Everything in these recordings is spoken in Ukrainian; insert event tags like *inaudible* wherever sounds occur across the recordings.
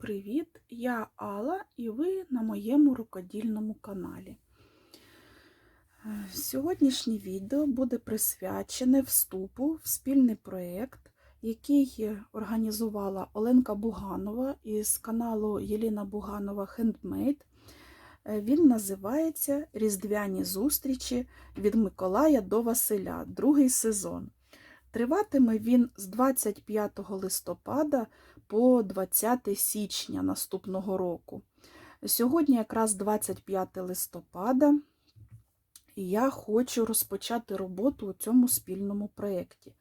привіт! Я Алла і ви на моєму рукодільному каналі. Е, Сьогоднішнє відео буде присвячене вступу в спільний проєкт, який організувала Оленка Буганова із каналу Єліна Буганова Хендмейд. Він називається Різдвяні зустрічі від Миколая до Василя, другий сезон. Триватиме він з 25 листопада по 20 січня наступного року. Сьогодні якраз 25 листопада, і я хочу розпочати роботу у цьому спільному проєкті.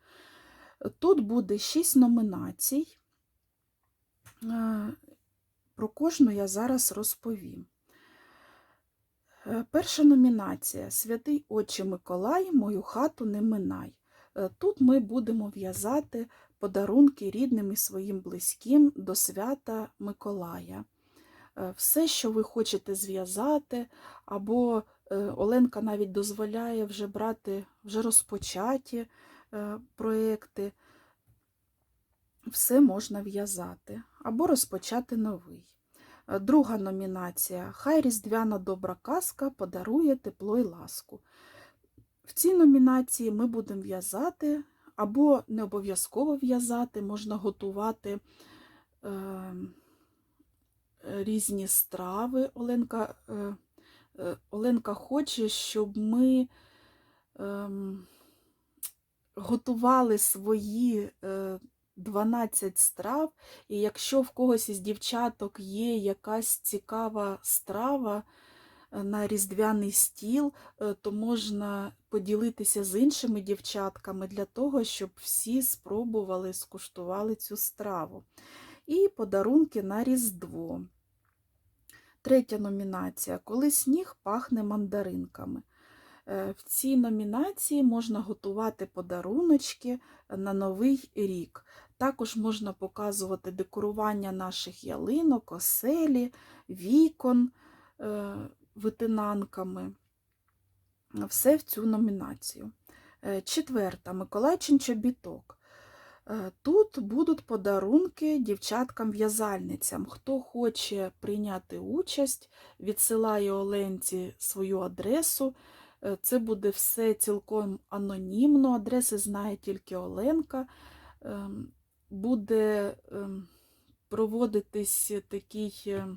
Тут буде 6 номінацій. Е, Про кожну я зараз розповім. Е, Перша номінація Святий Отче Миколай, мою хату не минай. Е, Тут ми будемо в'язати подарунки рідним і своїм близьким до свята Миколая. Е, Все, що ви хочете зв'язати, або е, Оленка навіть дозволяє вже брати вже розпочаті проекти, все можна в'язати, або розпочати новий. Друга номінація Хай різдвяна добра казка подарує тепло й ласку. В цій номінації ми будемо в'язати, або не обов'язково в'язати, можна готувати е, різні страви. Оленка, е, е, Оленка хоче, щоб ми е, готували свої е, 12 страв, і якщо в когось із дівчаток є якась цікава страва, на різдвяний стіл, е, то можна поділитися з іншими дівчатками для того, щоб всі спробували, скуштували цю страву. І подарунки на Різдво. Третя номінація Коли сніг пахне мандаринками. Е, В цій номінації можна готувати подаруночки на Новий рік. Також можна показувати декорування наших ялинок, оселі, вікон е, витинанками. Все в цю номінацію. Е, Четверта Миколайчин чобіток. Е, Тут будуть подарунки дівчаткам-в'язальницям. Хто хоче прийняти участь, відсилає Оленці свою адресу. Е, Це буде все цілком анонімно. Адреси знає тільки Оленка. Ем, Буде ем, проводитись такий, е,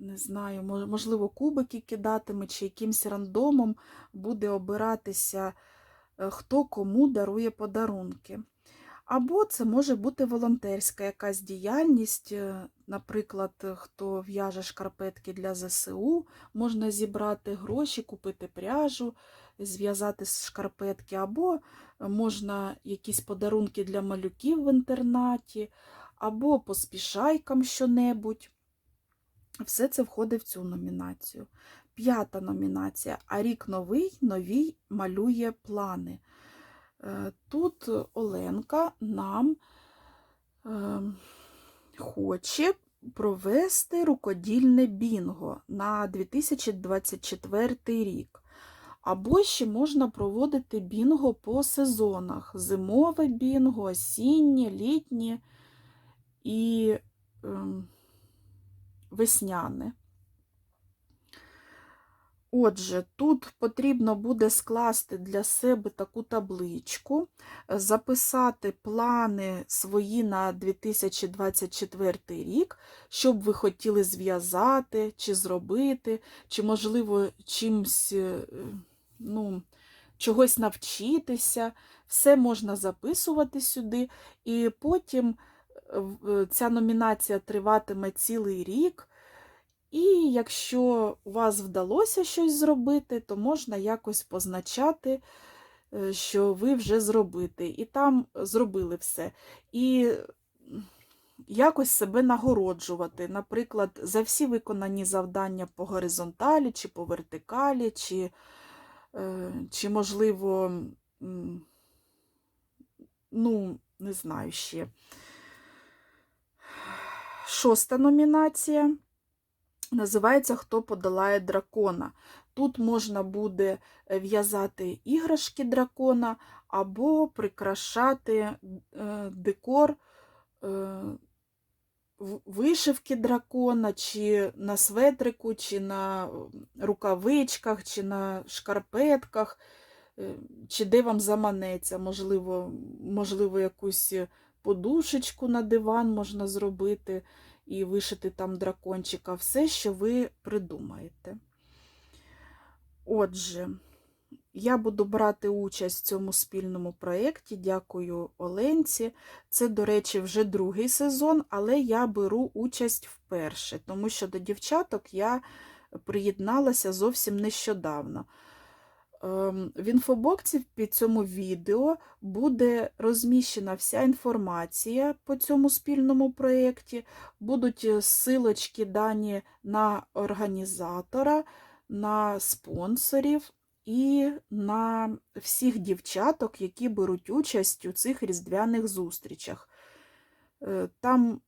не знаю, можливо, кубики кидатиме, чи якимсь рандомом буде обиратися, е, хто кому дарує подарунки. Або це може бути волонтерська якась діяльність, е, наприклад, хто в'яже шкарпетки для ЗСУ, можна зібрати гроші, купити пряжу, зв'язати шкарпетки, або можна якісь подарунки для малюків в інтернаті, або поспішайкам що-небудь. Все це входить в цю номінацію. П'ята номінація А рік новий, новій малює плани. Е, Тут Оленка нам е, хоче провести рукодільне бінго на 2024 рік. Або ще можна проводити бінго по сезонах: зимове бінго, осіннє, літнє і ем, весняне. Отже, тут потрібно буде скласти для себе таку табличку, записати плани свої на 2024 рік, що б ви хотіли зв'язати чи зробити, чи, можливо, чимсь, е, ну, чогось навчитися. Все можна записувати сюди, і потім ця номінація триватиме цілий рік. І якщо у вас вдалося щось зробити, то можна якось позначати, е, що ви вже зробите. І там зробили все. І якось себе нагороджувати. Наприклад, за всі виконані завдання по горизонталі, чи по вертикалі, чи, е, чи можливо, ну, не знаю ще. Шоста номінація називається Хто подолає дракона. Тут можна буде в'язати іграшки дракона або прикрашати е, декор е, вишивки дракона, чи на светрику, чи на рукавичках, чи на шкарпетках, е, чи де вам заманеться. Можливо, можливо, якусь подушечку на диван можна зробити і вишити там дракончика. Все, що ви придумаєте. Отже, я буду брати участь в цьому спільному проєкті. Дякую Оленці. Це, до речі, вже другий сезон, але я беру участь вперше, тому що до дівчаток я приєдналася зовсім нещодавно. Ем, В інфобоксі під цьому відео буде розміщена вся інформація по цьому спільному проєкті, будуть е, ссылочки дані на організатора, на спонсорів і на всіх дівчаток, які беруть участь у цих різдвяних зустрічах. Е, Там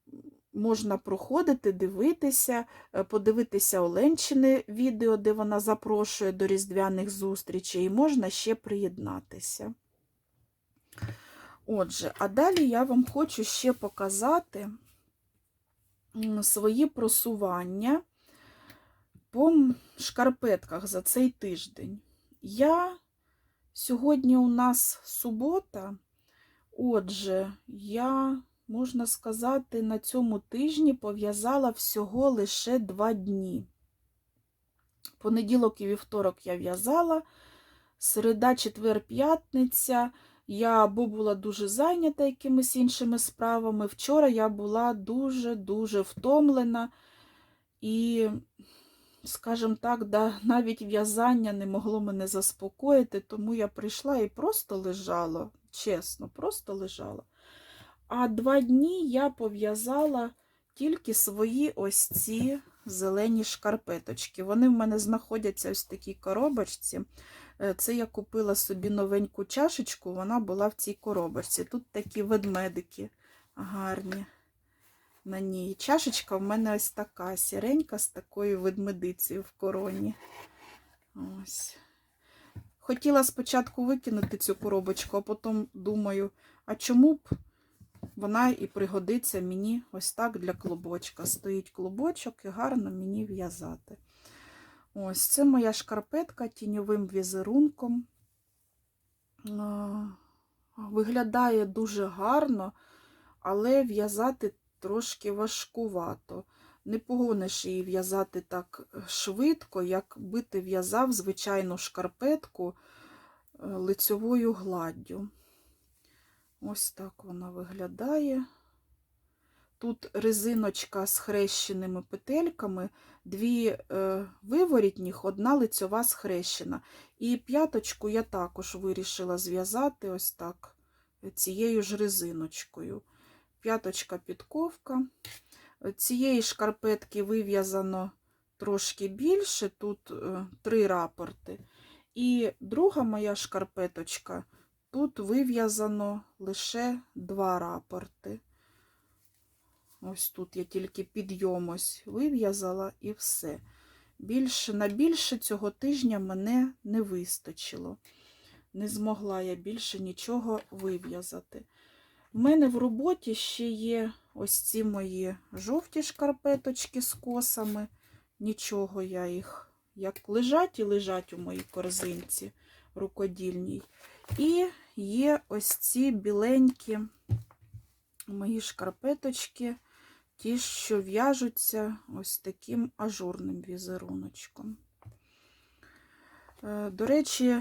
можна проходити, дивитися, е, подивитися Оленчине відео, де вона запрошує до різдвяних зустрічей, і можна ще приєднатися. Отже, а далі я вам хочу ще показати свої просування по шкарпетках за цей тиждень. Я сьогодні у нас субота, отже, я, можна сказати, на цьому тижні пов'язала всього лише два дні. Понеділок і вівторок я в'язала, середа, четвер, п'ятниця. Я або була дуже зайнята якимись іншими справами. Вчора я була дуже-дуже втомлена і, скажімо так, да, навіть в'язання не могло мене заспокоїти, тому я прийшла і просто лежала, чесно, просто лежала. А два дні я пов'язала тільки свої ось ці зелені шкарпеточки. Вони в мене знаходяться ось в такій коробочці. Е, Це я купила собі новеньку чашечку, вона була в цій коробочці. Тут такі ведмедики гарні на ній. Чашечка в мене ось така сіренька з такою ведмедицею в короні. Ось. Хотіла спочатку викинути цю коробочку, а потім думаю, а чому б вона і пригодиться мені ось так для клубочка. Стоїть клубочок і гарно мені в'язати. Ось це моя шкарпетка тіньовим візерунком. Виглядає дуже гарно, але в'язати трошки важкувато. Не погониш її в'язати так швидко, як би ти в'язав звичайну шкарпетку е, лицьовою гладдю. Ось так вона виглядає. Тут резиночка з хрещеними петельками, дві е, виворітніх, одна лицьова схрещена. І п'яточку я також вирішила зв'язати ось так, цією ж резиночкою. П'яточка підковка. Цієї шкарпетки вив'язано трошки більше, тут е, три рапорти. І друга моя шкарпеточка, тут вив'язано лише два рапорти. Ось тут я тільки підйом ось вив'язала і все. Більше, на більше цього тижня мене не вистачило. Не змогла я більше нічого вив'язати. В мене в роботі ще є ось ці мої жовті шкарпеточки з косами. Нічого я їх як лежать і лежать у моїй корзинці рукодільній. І є ось ці біленькі мої шкарпеточки, ті, що в'яжуться ось таким ажурним візеруночком. Е, До речі,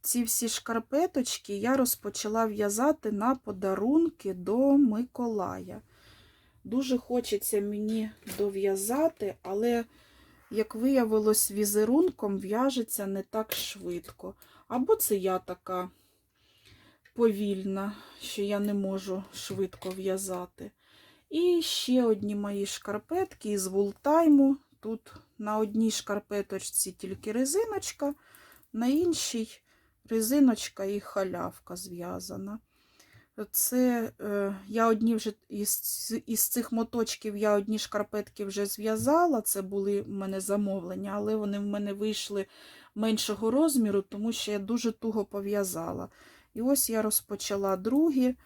ці всі шкарпеточки я розпочала в'язати на подарунки до Миколая. Дуже хочеться мені дов'язати, але, як виявилось, візерунком в'яжеться не так швидко. Або це я така повільна, що я не можу швидко в'язати. І ще одні мої шкарпетки із вултайму. Тут на одній шкарпеточці тільки резиночка, на іншій резиночка і халявка зв'язана. Це е, я одні вже із, із цих моточків я одні шкарпетки вже зв'язала. Це були в мене замовлення, але вони в мене вийшли меншого розміру, тому що я дуже туго пов'язала. І ось я розпочала другі,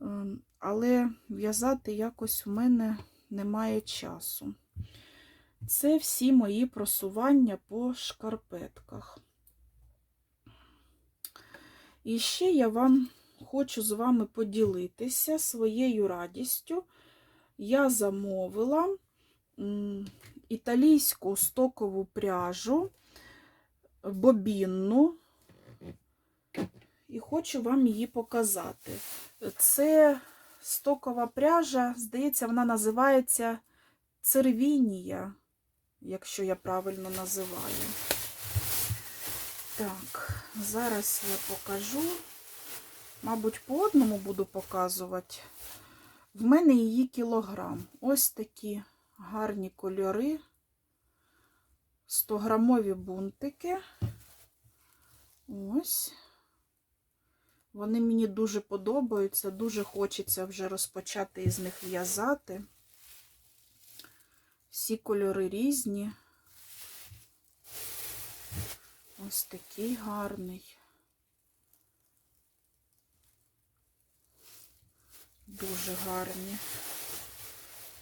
ем, але в'язати якось в мене немає часу. Це всі мої просування по шкарпетках. І ще я вам хочу з вами поділитися своєю радістю. Я замовила італійську стокову пряжу, бобінну, і хочу вам її показати. Це стокова пряжа, здається, вона називається цервінія, якщо я правильно називаю. Так, зараз я покажу. Мабуть, по одному буду показувати. В мене її кілограм. Ось такі гарні кольори. 100-грамові бунтики. Ось. Вони мені дуже подобаються, дуже хочеться вже розпочати із них в'язати. Всі кольори різні. Ось такий гарний. Дуже гарні.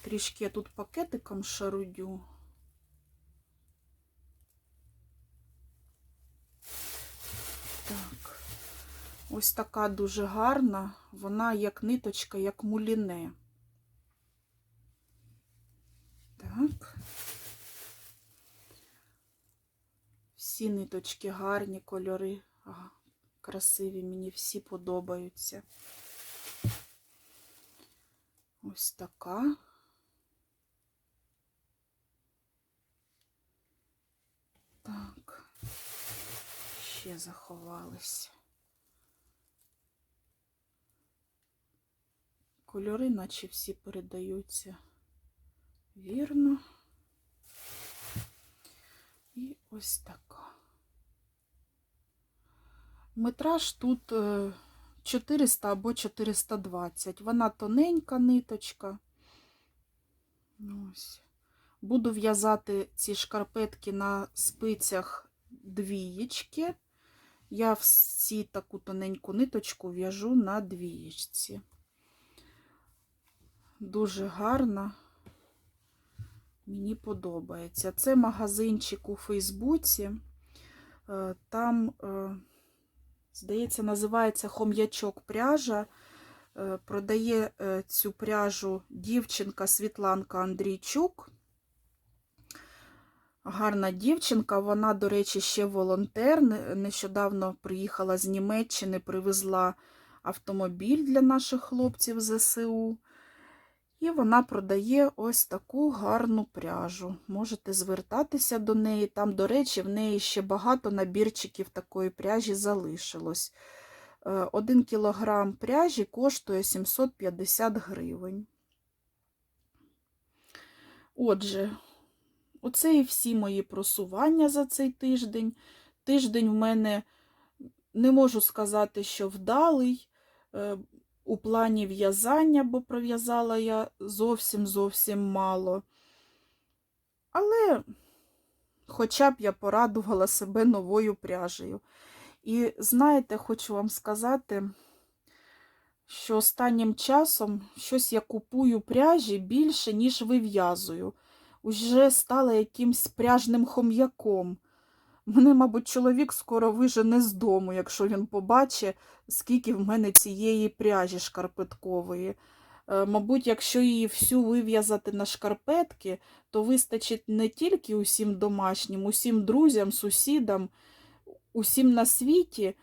Трішки я тут пакетиком шарудю. Так. Ось така дуже гарна. Вона як ниточка, як муліне. Так. Всі ниточки гарні, кольори красиві, мені всі подобаються. Ось така. Так, ще заховались. Кольори, наче всі передаються вірно. І ось така. Метраж тут е, 400 або 420. Вона тоненька ниточка. Ось. Буду в'язати ці шкарпетки на спицях двієчки. Я всі таку тоненьку ниточку в'яжу на двієчці. Дуже гарна. Мені подобається. Це магазинчик у Фейсбуці. Е, Там, е, здається, називається Хом'ячок пряжа. Е, Продає е, цю пряжу дівчинка Світланка Андрійчук. Гарна дівчинка, вона, до речі, ще волонтер. Нещодавно приїхала з Німеччини, привезла автомобіль для наших хлопців ЗСУ. І вона продає ось таку гарну пряжу. Можете звертатися до неї. Там, до речі, в неї ще багато набірчиків такої пряжі залишилось. Е, Один кілограм пряжі коштує 750 гривень. Отже, оце і всі мої просування за цей тиждень. Тиждень в мене не можу сказати, що вдалий. У плані в'язання, бо пров'язала я зовсім зовсім мало. Але хоча б я порадувала себе новою пряжею. І знаєте, хочу вам сказати, що останнім часом щось я купую пряжі більше, ніж вив'язую. Уже стала якимсь пряжним хом'яком. Мене, мабуть, чоловік скоро вижене з дому, якщо він побачить, скільки в мене цієї пряжі шкарпеткової. Е, Мабуть, якщо її всю вив'язати на шкарпетки, то вистачить не тільки усім домашнім, усім друзям, сусідам, усім на світі.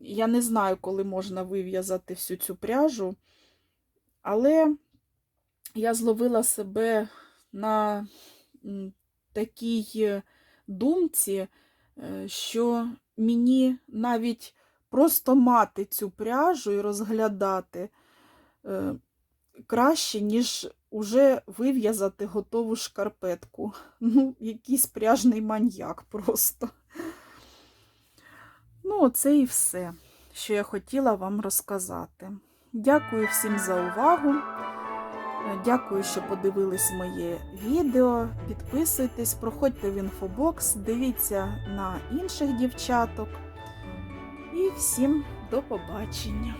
Я не знаю, коли можна вив'язати всю цю пряжу, але я зловила себе на такій е, думці, що мені навіть просто мати цю пряжу і розглядати е, краще, ніж уже вив'язати готову шкарпетку. *laughs* Ну, якийсь пряжний маньяк просто. Ну, оце і все, що я хотіла вам розказати. Дякую всім за увагу. Дякую, що подивились моє відео. Підписуйтесь, проходьте в інфобокс, дивіться на інших дівчаток. І всім до побачення!